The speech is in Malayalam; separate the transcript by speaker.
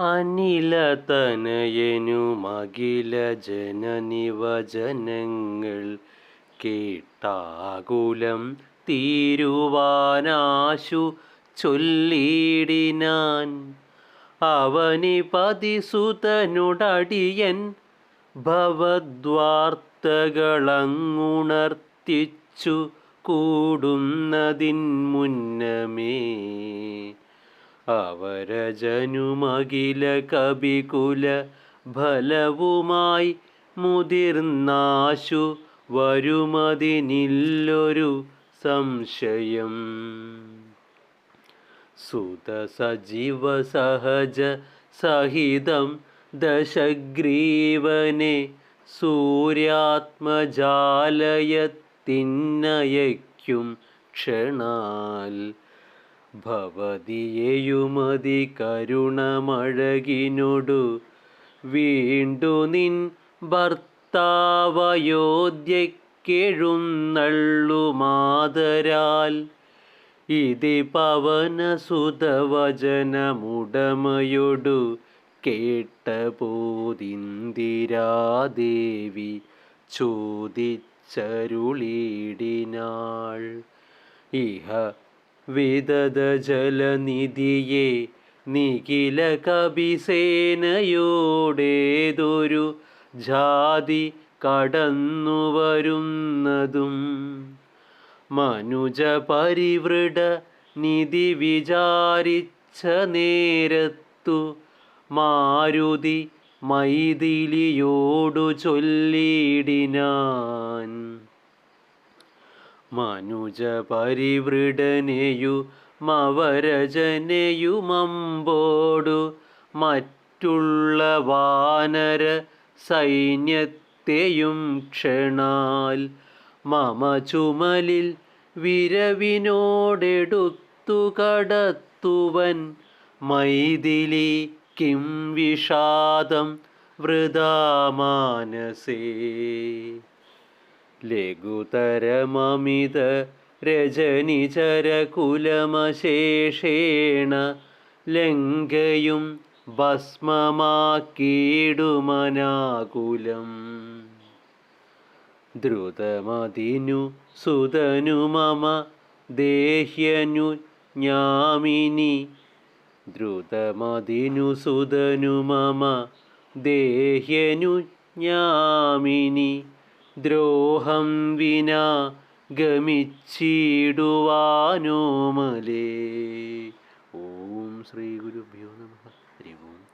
Speaker 1: അനിലതനയനുമഖില ജനനിവചനങ്ങൾ കേട്ടാകുലം തീരുവാനാശു ചൊല്ലിടിനാൻ. അവനിപതിസുതനുടടിയൻ ഭവദ്വാർത്തകളങ്ങുണർത്തിച്ചു കൂടുന്നതിൻ മുന്നമേ. അവരജനുമകില കവികുല ഫലവുമായി മുതിർന്നാശു വരുമതിനില്ലൊരു സംശയം. സുത സജീവ സഹജ സഹിതം ദശഗ്രീവനെ സൂര്യാത്മജാലയത്തിന്നയയ്ക്കും ക്ഷണാൽ ഭവതിയെയുമതി കരുണമഴകിനൊടു. വീണ്ടു നിൻ ഭർത്താവയോധ്യക്കെഴുന്നള്ളുമാതരാൽ ഇതി പവനസുതവചനമുടമയൊടു കേട്ട പോതിന്ദിരാദേവി ചോദിച്ചരുളീടിനാൾ. ഇഹ വിദത ജലനിധിയെ നിഖില കവിസേനയോടേതൊരു ജാതി കടന്നു വരുന്നതും മനുജ പരിവൃട നിധി വിചാരിച്ച നേരത്തു മാരുതി മൈഥിലിയോടു ചൊല്ലിടിനാൻ മനുജ പരിവൃടനെയു മവരജനെയുമമ്പോടു മറ്റുള്ള വാനര സൈന്യത്തെയും ക്ഷണാൽ മമ ചുമലിൽ വിരവിനോടെടുത്തു കടത്തുവൻ മൈഥിലി കിം വിഷാദം വൃതാമാനസേ. ലഘുതരമമിത രജനിചരകുലമശേഷേണ ലങ്കയും ഭസ്മമാക്കിയിടുമനാകുലം. ദ്രുതമതിനു സുതനു മമ ദേഹ്യനു ജ്ഞാമിനി. ദ്രുതമതിനു സുതനു മമ ദേഹ്യനു ജ്ഞാമിനി. ദ്രോഹം വിനാ ഗമിച്ചിടുവാനോമലേ. ഓം ശ്രീ ഗുരുഭ്യോ നമ. ഹരി ഓം.